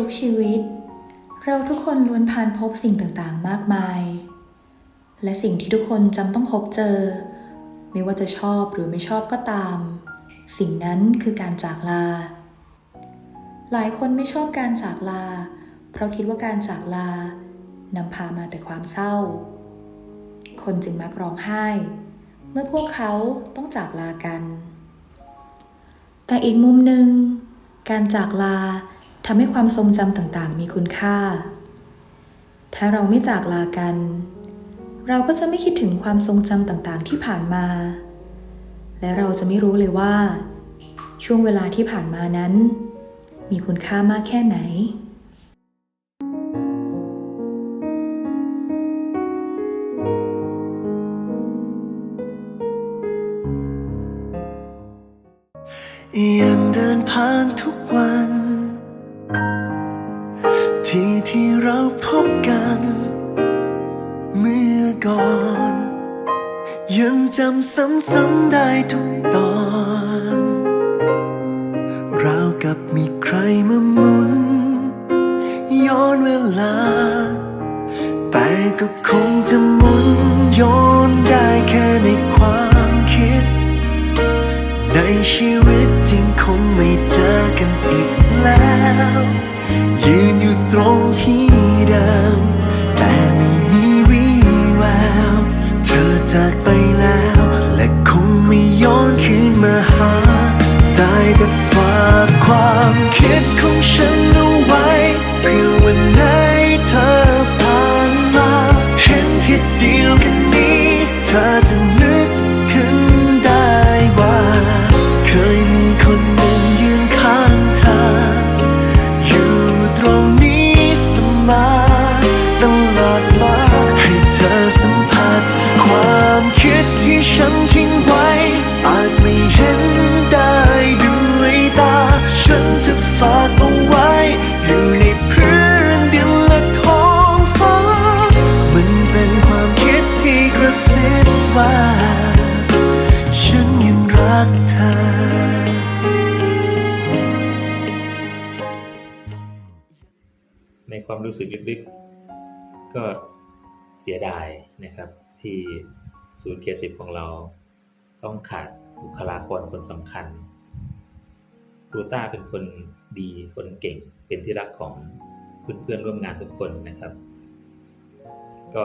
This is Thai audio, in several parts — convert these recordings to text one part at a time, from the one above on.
ทุกชีวิต เราทุกคนล้วนผ่านพบสิ่งต่างๆ มากมาย และสิ่งที่ทุกคนจำต้องพบเจอ ไม่ว่าจะชอบหรือไม่ชอบก็ตาม สิ่งนั้นคือการจากลา หลายคนไม่ชอบการจากลา เพราะคิดว่าการจากลานำพามาแต่ความเศร้า คนจึงมักร้องไห้ เมื่อพวกเขาต้องจากลากัน แต่อีกมุมหนึ่งการจากลา ทำให้ความทรงจำต่างๆ มีคุณค่า ถ้าเราไม่จากลากัน เราก็จะไม่คิดถึงความทรงจำต่างๆ ที่ผ่านมา และเราจะไม่รู้เลยว่า ช่วงเวลาที่ผ่านมานั้น มีคุณค่ามากแค่ไหนยังเดินผ่านทุกวัน ที่ที่เราพบกัน เมื่อก่อน ยังจำซ้ำๆได้ทุกตอนราวกับมีใครมาหมุน ย้อนเวลา แต่ก็คงจะหมุน ย้อนได้แค่ในความคิด ในชีวิตจริงคงไม่เจอกันอีกแล้ว ตรงที่เดิม แต่ไม่มีวี่แวว เธอจากไปแล้ว และคงไม่ย้อนคืนมาหา ได้แต่ฝากความคิดของฉัน กเธอในความรู้สึกลึกๆ ก็เสียดายนะครับ ที่ศูนย์เคสิบของเราต้องขาดบุคลากรคนสำคัญครูต้าเป็นคนดีคนเก่งเป็นที่รักของเพื่อนๆร่วมงานทุกคนนะครับ ก็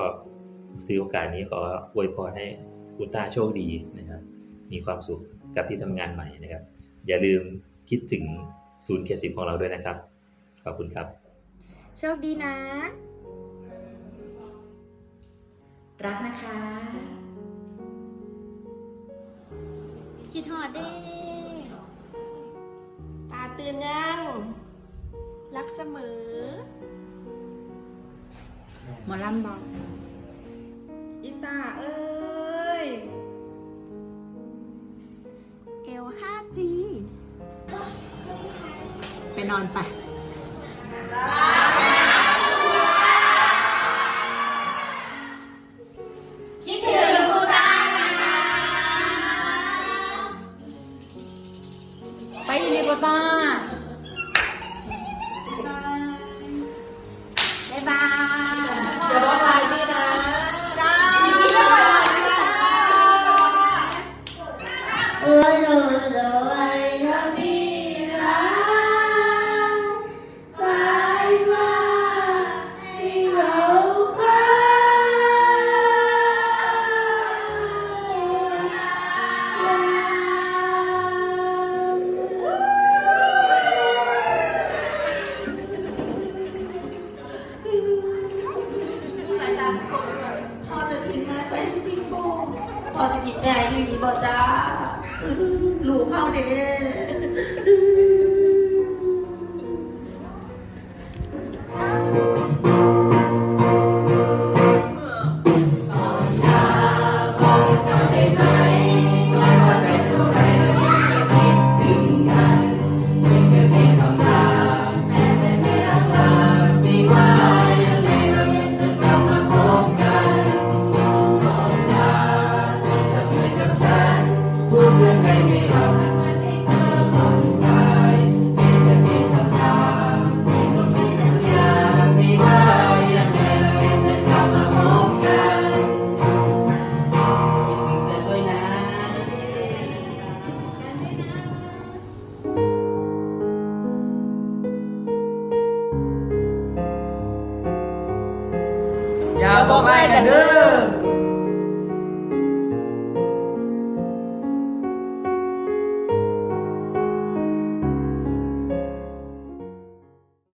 ถือโอกาสนี้ขออวยพรให้ครูต้าโชคดีนะครับ มีความสุข กับที่ทำงานใหม่นะครับ อย่าลืมคิดถึงศูนย์เคสิบของเราด้วยนะครับ ขอบคุณครับ โชคดีนะ รักนะคะคิดหอดเด้ ตาตื่นยังรักเสมอ หมอลำบอก ไปนอนไปคิดถึงกูตาไปอยู่ในกูตาบ๊ พอจะทิ้งแม่ไปจริงๆพอจะกินแม่อยู่บ่จ้าหลูกเข้าเด้ อย่าบอกไล่กันเด้อ